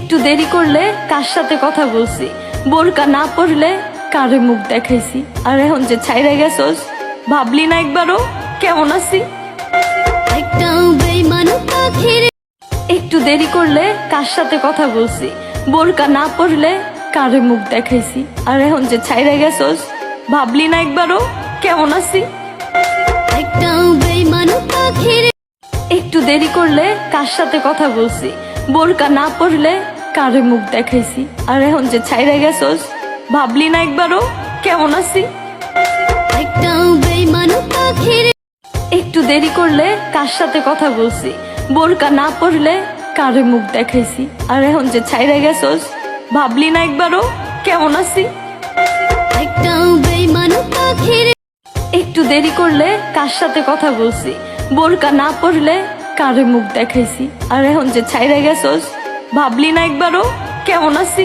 একটু দেরি করলে কার সাথে কথা বলছি? বোরকা না পড়লে কারে মুখ দেখাইছি? আর এখন যে ছাইরা গেছস ভাবলি না একবারও? কেমন আছি? একটু দেরি করলে কার সাথে কথা বলছি? বোরকা না পড়লে কারে মুখ দেখাইছি? আর এখন যে ছাইরা গেছস ভাবলি না একবারও? কেমন আছি? একটু দেরি করলে কার সাথে কথা বলছি? বোরকা না পড়লে কারে মুখ দেখাইছি? আর এখন যে ছাইরা গেছস ভাবলি না একবারও? কেমন আছি? একটু দেরি করলে কার সাথে কথা বলছি? বোরকা না পড়লে কারে মুখ দেখাইছি? আর এখন যে ছাইরা গেছস ভাবলি না একবারও? কেমন আছি? একটু দেরি করলে কার সাথে কথা বলছি? বোরকা না পড়লে কারে মুখ দেখাইছি? আর এখন যে ছাইরা গেছস ভাবলি না একবারও? কেমন আছি?